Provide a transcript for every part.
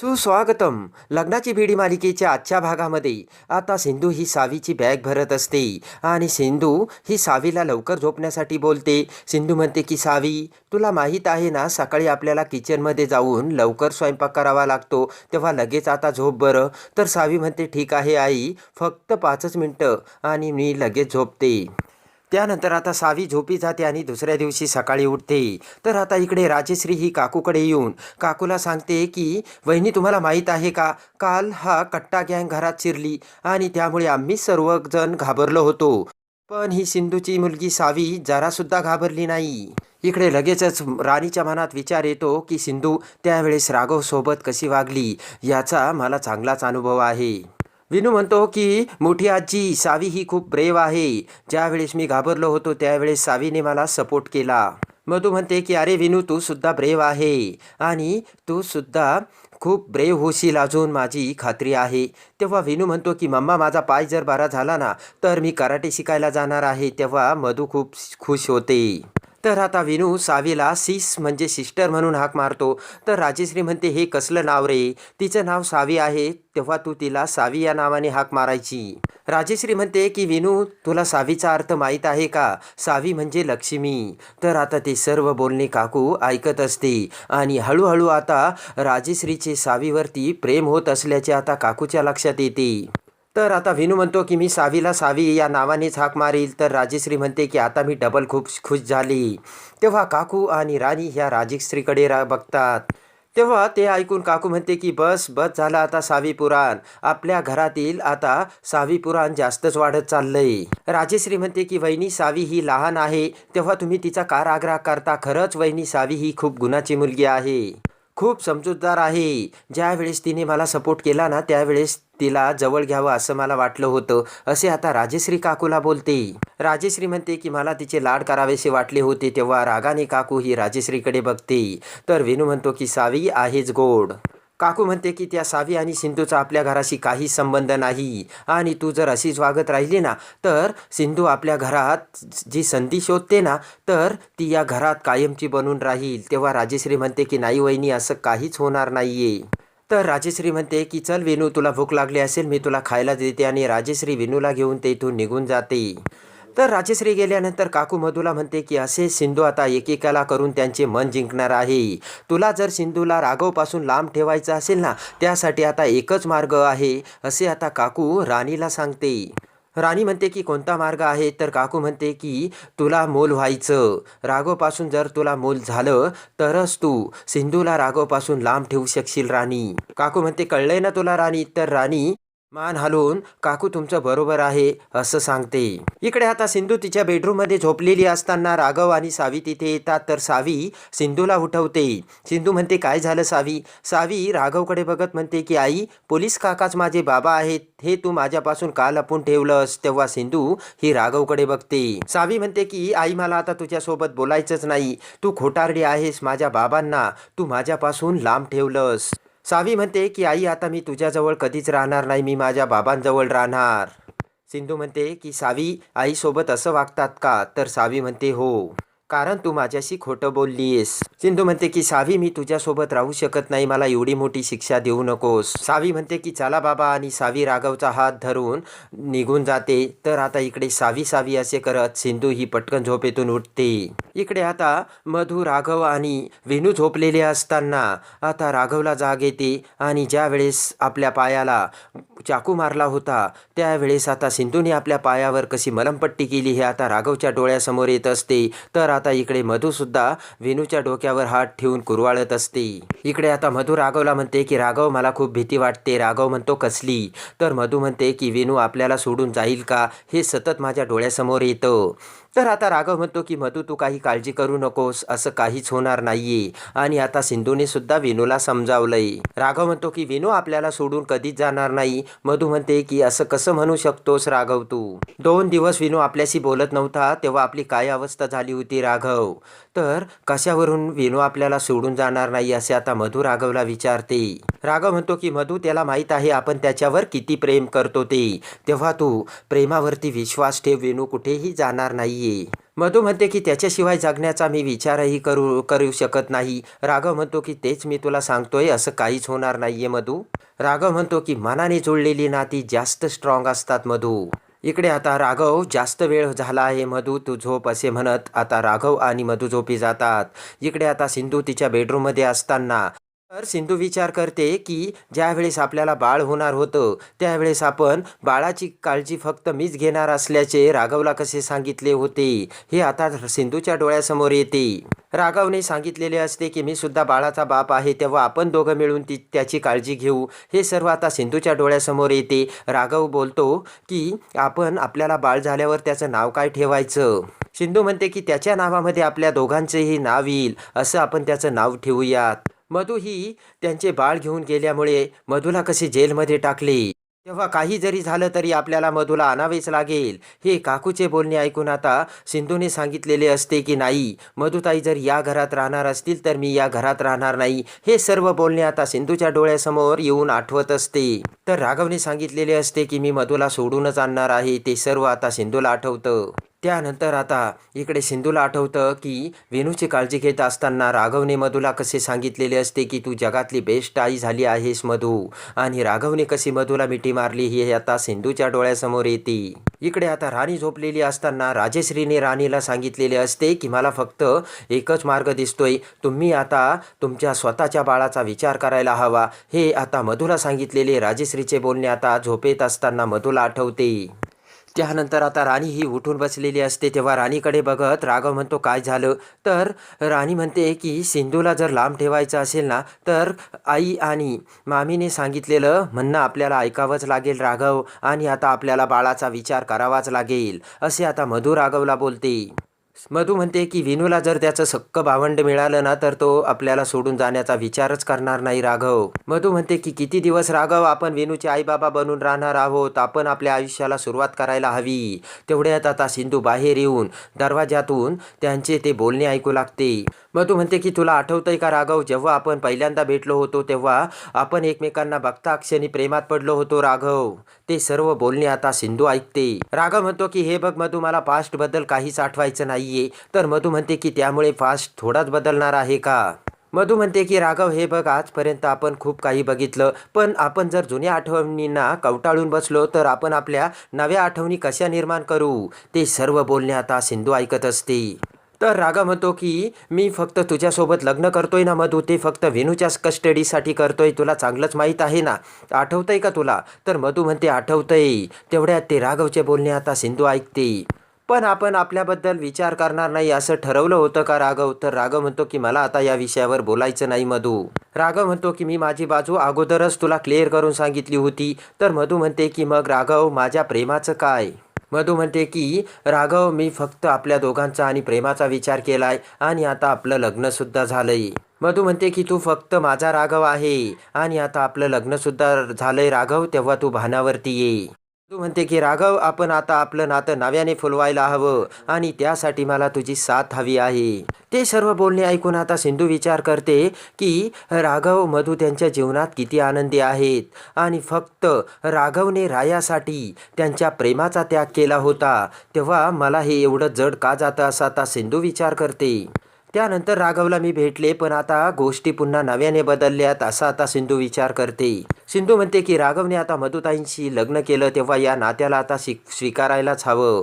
सुस्वागतम. लग्नाची भिडी मालिकेच्या आजच्या भागामध्ये. आता सिंधू ही सावीची बॅग भरत असते. आणि सिंधू ही सावीला लवकर झोपण्यासाठी बोलते. सिंधू म्हणते की सावी तुला माहीत आहे ना सकाळी आपल्याला किचनमध्ये जाऊन लवकर स्वयंपाक करावा लागतो. तेव्हा लगेच आता झोप बरं. तर सावी म्हणते ठीक आहे आई. फक्त पाचच मिनटं. आणि मी लगेच झोपते. त्यानंतर आता सावी झोपी जाते आणि दुसऱ्या दिवशी सकाळी उठते. तर आता इकडे राजेश्री ही काकूकडे येऊन काकूला सांगते की वहिनी तुम्हाला माहीत आहे का? काल हा कट्टा गँग घरात शिरली आणि त्यामुळे आम्ही सर्वजण घाबरलो होतो. पण ही सिंधूची मुलगी सावी जरासुद्धा घाबरली नाही. इकडे लगेचच राणीच्या मनात विचार येतो की सिंधू त्यावेळेस राघवसोबत कशी वागली? याचा मला चांगलाच अनुभव आहे. विनू म्हणतो की मोठी आजी सावी ही खूप ब्रेव आहे. ज्यावेळेस मी घाबरलो होतो त्यावेळेस सावीने मला सपोर्ट केला. मधू म्हणते की अरे विनू तू सुद्धा ब्रेव आहे आणि तू सुद्धा खूप ब्रेव होशील अजून माझी खात्री आहे. तेव्हा विनू म्हणतो की मम्मा माझा पाय जर बरा झाला ना तर मी कराटे शिकायला जाणार आहे. तेव्हा मधू खूप खुश होते. तर आता विनू सावीला सिस म्हणजे सिस्टर म्हणून हाक मारतो. तर राजेश्री म्हणते हे कसलं नाव रे? तिचं नाव सावी आहे तेव्हा तू तिला सावी या नावाने हाक मारायची. राजेश्री म्हणते की विनू तुला सावीचा अर्थ माहीत आहे का? सावी म्हणजे लक्ष्मी. तर आता ते सर्व बोलणे काकू ऐकत असते. आणि हळूहळू आता राजेश्रीचे सावीवरती प्रेम होत असल्याचे आता काकूच्या लक्षात येते. तर आता विनू म्हणतो की मी सावीला सावी या नावानेच हाक मारील. तर राजेश्री म्हणते की आता मी डबल खूप खुश झाली. तेव्हा काकू आणि राणी ह्या राजेश्रीकडे रा बघतात. तेव्हा ते ऐकून काकू म्हणते की बस बस झालं आता सावी पुराण. आपल्या घरातील आता सावी पुराण जास्तच वाढत चाललंय. राजेश्री म्हणते की वहिनी सावी ही लहान आहे. तेव्हा तुम्ही तिचा कार आग्रह करता. खरंच वहिनी सावी ही खूप गुणाची मुलगी आहे. खूप समजूतदार आहे. ज्यावेळेस तिने मला सपोर्ट केला ना त्यावेळेस तिला जवळ घ्यावं असं मला वाटलं होतं. असे आता राजेश्री काकूला बोलते. राजेश्री म्हणते की मला तिचे लाड करावेसे वाटले होते तेव्हा रागाने काकू ही राजेश्रीकडे बघते. तर विनू म्हणतो की सावी आहेच गोड. काकू म्हणते की त्या सावी आणि सिंधूचा आपल्या घराशी काही संबंध नाही. आणि तू जर अशीच वागत राहिली ना तर सिंधू आपल्या घरात जी संधी शोधते ना तर ती या घरात कायमची बनून राहील. तेव्हा राजेश्री म्हणते की नाही वहिनी असं काहीच होणार नाहीये. तर राजेश्री म्हणते की चल वेणू तुला भूक लागली असेल मी तुला खायला देते आणि राजेश्री वेणूला घेऊन तेथून निघून जाते. तर राजेश्री गेल्यानंतर काकू मधूला म्हणते की असे सिंधू आता एकेकाला करून त्यांचे मन जिंकणार आहे. तुला जर सिंधूला राघवपासून लांब ठेवायचं असेल ना त्यासाठी आता एकच मार्ग आहे असे आता काकू राणीला सांगते. राणी म्हणते की कोणता मार्ग आहे? तर काकू म्हणते की तुला मोल व्हायचं. राघवपासून जर तुला मोल झालं तरच तू सिंधूला राघवपासून लांब ठेवू शकशील राणी. काकू म्हणते कळलंय ना तुला राणी? तर राणी मान हलवून काकू तुमचं बरोबर आहे असं सांगते. इकडे आता सिंधू तिच्या बेडरूममध्ये झोपलेली असताना राघव आणि सावी तिथे येतात तर सावी सिंधूला उठवते. सिंधू म्हणते काय झालं सावी? सावी राघवकडे बघत म्हणते की आई पोलीस काकाच माझे बाबा आहेत. हे तू माझ्यापासून का लपून ठेवलंस? तेव्हा सिंधू ही राघवकडे बघते. सावी म्हणते की आई मला आता तुझ्यासोबत बोलायचंच नाही. तू खोटारडी आहेस माझ्या बाबांना. तू माझ्यापासून लांब ठेवलंस. सावी म्हणते की आई आता मी तुझ्याजवळ कधीच राहणार नाही. मी माझ्या बाबांजवळ राहणार. सिंधू म्हणते की सावी आईसोबत असं वागतात का? तर सावी म्हणते हो. कारण तू माझ्याशी खोटं बोललीस सिंधू म्हणते की सावी मी तुझ्यासोबत राहू शकत नाही. मला एवढी मोठी शिक्षा देऊ नकोस. सावी म्हणते की चला बाबा. आणि सावी राघवचा हात धरून निघून जाते. तर आता इकडे सावी सावी असे करत सिंधू ही पटकन झोपेतून उठते. इकडे आता मधू राघव आणि विनू झोपलेले असताना आता राघवला जाग येते आणि ज्या वेळेस आपल्या पायाला चाकू मारला होता त्यावेळेस आता सिंधूने आपल्या पायावर कशी मलमपट्टी केली हे आता राघवच्या डोळ्यासमोर येत असते. तर आता इकडे मधू सुद्धा विनूच्या डोक्यावर हात ठेवून कुरवाळत असते. इकडे आता मधू राघवला म्हणते की राघव मला खूप भीती वाटते. राघव म्हणतो कसली? तर मधू म्हणते की विनू आपल्याला सोडून जाईल का? हे सतत माझ्या डोळ्यासमोर येतं. तर आता राघव म्हणतो की मधू तू काही काळजी करू नकोस असं काहीच होणार नाहीये. आणि आता सिंधूने सुद्धा विनूला समजावलंय. राघव म्हणतो की विनू आपल्याला सोडून कधीच जाणार नाही. मधू म्हणते की असं कसं म्हणू शकतोस राघव तू? दोन दिवस विनू आपल्याशी बोलत नव्हता तेव्हा आपली काय अवस्था झाली होती राघव? तर कशावरून विनू आपल्याला सोडून जाणार नाही असे आता मधू राघवला विचारते. राघव म्हणतो की मधू त्याला माहीत आहे आपण त्याच्यावर किती प्रेम करतो ते. तेव्हा तू प्रेमावरती विश्वास ठेव विनू कुठेही जाणार नाही. नाहीये. मधू म्हणते की त्याच्याशिवाय जगण्याचा मी विचारही करू करू शकत नाही. राघव म्हणतो की तेच मी तुला सांगतोय असं काहीच होणार नाहीये मधू. राघव म्हणतो की मनाने जुळलेली नाती जास्त स्ट्रॉंग असतात मधू. इकडे आता राघव जास्त वेळ झाला आहे मधू तू झोप असे म्हणत. आता राघव आणि मधू झोपी जातात. इकडे आता सिंधू तिच्या बेडरूममध्ये असताना तर सिंधू विचार करते की ज्यावेळेस आपल्याला बाळ होणार होतं त्यावेळेस आपण बाळाची काळजी फक्त मीच घेणार असल्याचे राघवला कसे सांगितले होते हे आता सिंधूच्या डोळ्यासमोर येते. राघवने सांगितलेले असते की मी सुद्धा बाळाचा बाप आहे तेव्हा आपण दोघं मिळून ती त्याची काळजी घेऊ. हे सर्व आता सिंधूच्या डोळ्यासमोर येते. राघव बोलतो की आपण आपल्याला बाळ झाल्यावर त्याचं नाव काय ठेवायचं? सिंधू म्हणते की त्याच्या नावामध्ये आपल्या दोघांचेही नाव येईल असं आपण त्याचं नाव ठेवूयात. मधू ही त्यांचे बाळ घेऊन गेल्यामुळे मधूला कसे जेलमध्ये टाकले? तेव्हा काही जरी झालं तरी आपल्याला मधूला आणावेच लागेल. हे काकूचे बोलणे ऐकून आता सिंधूने सांगितलेले असते की नाही मधुताई जर या घरात राहणार असतील तर मी या घरात राहणार नाही. हे सर्व बोलणे आता सिंधूच्या डोळ्यासमोर येऊन आठवत असते. तर राघवने सांगितलेले असते की मी मधूला सोडूनच आणणार आहे ते सर्व आता सिंधूला आठवतं. त्यानंतर आता इकडे सिंधूला आठवतं की वेणूची काळजी घेत असताना राघवने मधूला कसे सांगितलेले असते की तू जगातली बेस्ट आई झाली आहेस मधू. आणि राघवने कशी मधूला मिठी मारली हे आता सिंधूच्या डोळ्यासमोर येते. इकडे आता राणी झोपलेली असताना राजेश्रीने राणीला सांगितलेले असते की मला फक्त एकच मार्ग दिसतोय. तुम्ही आता तुमच्या स्वतःच्या बाळाचा विचार करायला हवा. हे आता मधूला सांगितलेले राजेश्रीचे बोलणे आता झोपेत असताना मधूला आठवते. त्यानंतर आता राणी ही उठून बसलेली असते. तेव्हा राणीकडे बघत राघव म्हणतो काय झालं? तर राणी म्हणते की सिंधूला जर लांब ठेवायचं असेल ना तर आई आणि मामीने सांगितलेलं म्हणणं आपल्याला ऐकावंच लागेल राघव. आणि आता आपल्याला बाळाचा विचार करावाच लागेल. असे आता मधू राघवला बोलते. मधू म्हणते की विनूला जर त्याचं सक्क भावंड मिळालं ना तर तो आपल्याला सोडून जाण्याचा विचारच करणार नाही राघव. मधू म्हणते की किती दिवस राघव आपण विनूचे आईबाबा बनून राहणार आहोत. आपण आपल्या आयुष्याला सुरुवात करायला हवी. तेवढ्यात आता सिंधू बाहेर येऊन दरवाज्यातून त्यांचे ते बोलणे ऐकू लागते. मधू म्हणते की तुला आठवतंय का राघव जेव्हा आपण पहिल्यांदा भेटलो होतो तेव्हा आपण एकमेकांना बघता क्षणी प्रेमात पडलो होतो राघव. ते सर्व बोलणे आता सिंधू ऐकते. राघव म्हणतो की हे बघ मधू मला पास्टबद्दल काहीच आठवायचं नाही. नाहीये. तर मधू म्हणते की त्यामुळे फास्ट थोडाच बदलणार आहे का? मधू म्हणते की राघव हे बघ आजपर्यंत आपण खूप काही बघितलं. पण आपण जर जुन्या आठवणींना कवटाळून बसलो तर आपण आपल्या नव्या आठवणी कशा निर्माण करू? ते सर्व बोलणे आता सिंधू ऐकत असते. तर राघव म्हणतो की मी फक्त तुझ्यासोबत लग्न करतोय ना मधू ते फक्त वेणूच्याच कस्टडीसाठी करतोय तुला चांगलंच माहीत आहे ना? आठवतंय का तुला? तर मधू म्हणते आठवतंय. तेवढ्यात ते राघवचे बोलणे आता सिंधू ऐकते. पण आपण आपल्याबद्दल विचार करणार नाही असं ठरवलं होतं का राघव? तर राघव म्हणतो की मला आता या विषयावर बोलायचं नाही मधू. राघव म्हणतो की मी माझी बाजू अगोदरच तुला क्लिअर करून सांगितली होती. तर मधू म्हणते की मग राघव माझ्या प्रेमाचं काय? मधू म्हणते की राघव मी फक्त आपल्या दोघांचा आणि प्रेमाचा विचार केलाय आणि आता आपलं लग्नसुद्धा झालंय. मधू म्हणते की तू फक्त माझा राघव आहे आणि आता आपलं लग्नसुद्धा झालंय राघव तेव्हा तू भानावरती ये. तू म्हणते की राघव आपण आता आपलं नातं नव्याने फुलवायला हवं आणि त्यासाठी मला तुझी साथ हवी आहे. ते सर्व बोलणे ऐकून आता सिंधू विचार करते की राघव मधू त्यांच्या जीवनात किती आनंदी आहेत आणि फक्त राघवने रायासाठी त्यांच्या प्रेमाचा त्याग केला होता. तेव्हा मला हे एवढं जड का जातं असं आता सिंधू विचार करते. त्यानंतर राघवला मी भेटले पण आता गोष्टी पुन्हा नव्याने बदलल्यात असा आता सिंधू विचार करते. सिंधू म्हणते की राघवने आता मधुताईंशी लग्न केलं तेव्हा या नात्याला आता शिक स्वीकारायलाच हवं.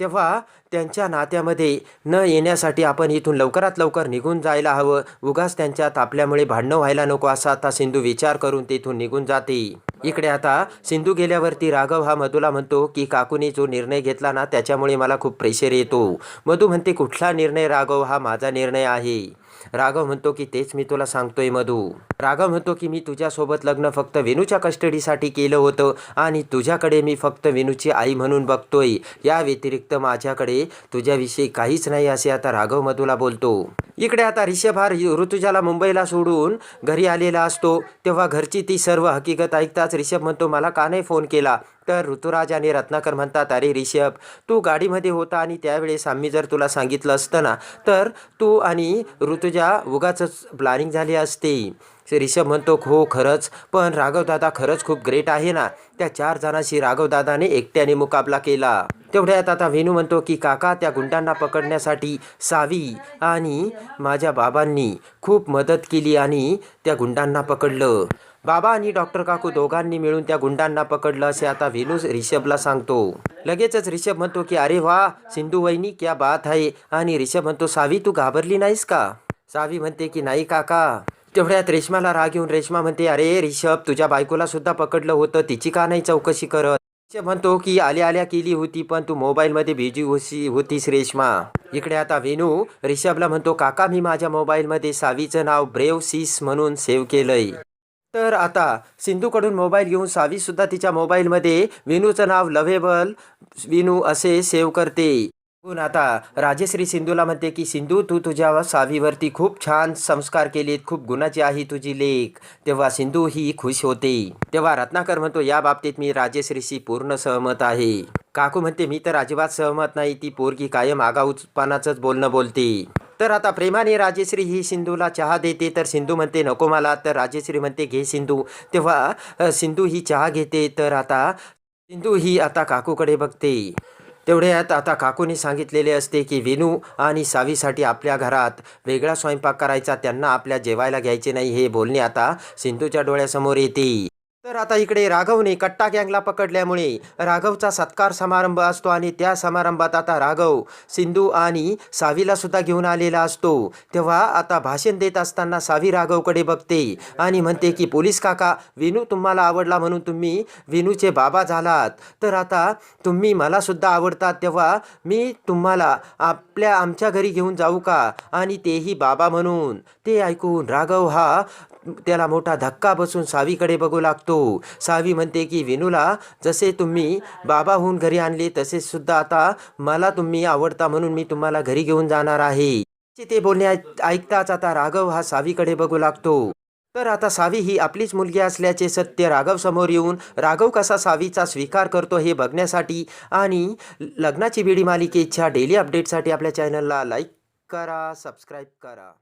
तेव्हा त्यांच्या नात्यामध्ये न येण्यासाठी आपण इथून लवकरात लवकर निघून जायला हवं. उगाच त्यांच्यात आपल्यामुळे भांडणं व्हायला नको असा आता सिंधू विचार करून तिथून निघून जाते. इकडे आता सिंधू गेल्यावरती राघव हा मधूला म्हणतो की काकूने जो निर्णय घेतला ना त्याच्यामुळे मला खूप प्रेशर येतो. मधू म्हणते कुठला निर्णय राघव? हा माझा निर्णय आहे. राघव म्हणतो की तेच मी तुला सांगतोय मधू. राघव म्हणतो की मी तुझ्यासोबत लग्न फक्त वेणूच्या कस्टडीसाठी केलं होतं आणि तुझ्याकडे मी फक्त वेणूची आई म्हणून बघतोय. या व्यतिरिक्त माझ्याकडे तुझ्याविषयी काहीच नाही असे आता राघव मधूला बोलतो. इकडे आता रिषभ हा ऋतुजाला मुंबईला सोडून घरी आलेला असतो. तेव्हा घरची ती सर्व हकीकत ऐकताच रिषभ म्हणतो मला का नाही फोन केला? तर ऋतुराज आणि रत्नाकर म्हणतात अरे ऋषभ तू गाडीमध्ये होता आणि त्यावेळेस आम्ही जर तुला सांगितलं असतं ना तर तू आणि ऋतुजा उगाच प्लॅनिंग झाली असते. रिषभ म्हणतो हो खरंच. पण राघवदादा खरंच खूप ग्रेट आहे ना? त्या चार जणांशी राघवदादाने एकट्याने मुकाबला केला. तेवढ्यात आता वेणू म्हणतो की काका त्या गुंडांना पकडण्यासाठी सावी आणि माझ्या बाबांनी खूप मदत केली आणि त्या गुंडांना पकडलं. बाबा आणि डॉक्टर काकू दोघांनी मिळून त्या गुंडांना पकडलं असे आता वेणू रिषभला सांगतो. लगेचच रिषभ म्हणतो की अरे वा सिंधू वहिनी क्या बात आहे. आणि रिषभ म्हणतो सावी तू घाबरली नाहीस का? सावी म्हणते की नाही काका. तेवढ्यात रेशमाला राग येऊन रेशमा म्हणते अरे रिषभ तुझ्या बायकोला सुद्धा पकडलं होतं तिची का नाही चौकशी करत? रिषभ म्हणतो की आल्या आल्या केली होती पण तू मोबाईलमध्ये बिझी होशी होतीस रेशमा. इकडे आता वेणू रिषभला म्हणतो काका मी माझ्या मोबाईलमध्ये सावीचं नाव ब्रेव सीस म्हणून सेव्ह केलंय. तर आता सिंधूकडून मोबाईल घेऊन सावी सुद्धा तिच्या मोबाईलमध्ये विनूचं नाव लव्हेबल विनू असे सेव्ह करते. पण आता राजश्री सिंधूला म्हणते की सिंधू तू तुझ्या सावीवरती खूप छान संस्कार केलेत खूप गुणाची आहे तुझी लेख. तेव्हा सिंधू ही खुश होते. तेव्हा रत्नाकर म्हणतो या बाबतीत मी राजश्रीशी पूर्ण सहमत आहे. काकू म्हणते मी तर अजिबात सहमत नाही ती पोरगी कायम आगाऊपणाचंच बोलणं बोलते. तर आता प्रेमाने राजेश्री ही सिंधूला चहा देते तर सिंधू म्हणते नको मला. तर राजेश्री म्हणते घे सिंधू. तेव्हा सिंधू ही चहा घेते तर आता सिंधू ही आता काकूकडे बघते. तेवढ्यात आता काकूंनी सांगितलेले असते की विनू आणि सावीसाठी आपल्या घरात वेगळा स्वयंपाक करायचा त्यांना आपल्या जेवायला घ्यायचे नाही हे बोलणे आता सिंधूच्या डोळ्यासमोर येते. तर आता इकडे राघवने कट्टा गँगला पकडल्यामुळे राघवचा सत्कार समारंभ असतो आणि त्या समारंभात आता राघव सिंधू आणि सावीला सुद्धा घेऊन आलेला असतो. तेव्हा आता भाषण देत असताना सावी राघवकडे बघते आणि म्हणते की पोलीस काका विनू तुम्हाला आवडला म्हणून तुम्ही विनूचे बाबा झालात. तर आता तुम्ही मला सुद्धा आवडतात तेव्हा मी तुम्हाला आपल्या आमच्या घरी घेऊन जाऊ का? आणि तेही बाबा म्हणून. ते ऐकून राघव हा त्याला मोठा धक्का बसून सावीकडे बघू लागतो. सावी म्हणते की विनूला जसे तुम्ही बाबाहून घरी आणले तसे सुद्धा आता मला तुम्ही आवडता म्हणून मी तुम्हाला घरी घेऊन जाणार आहे. ते बोलणे ऐक- ऐकताच आता राघव हा सावीकडे बघू लागतो. तर आता सावी ही आपलीच मुलगी असल्याचे सत्य राघव समोर येऊन राघव कसा सावीचा स्वीकार करतो हे बघण्यासाठी आणि लग्नाची बिडी मालिकेच्या डेली अपडेटसाठी आपल्या चॅनलला लाईक करा सबस्क्राईब करा.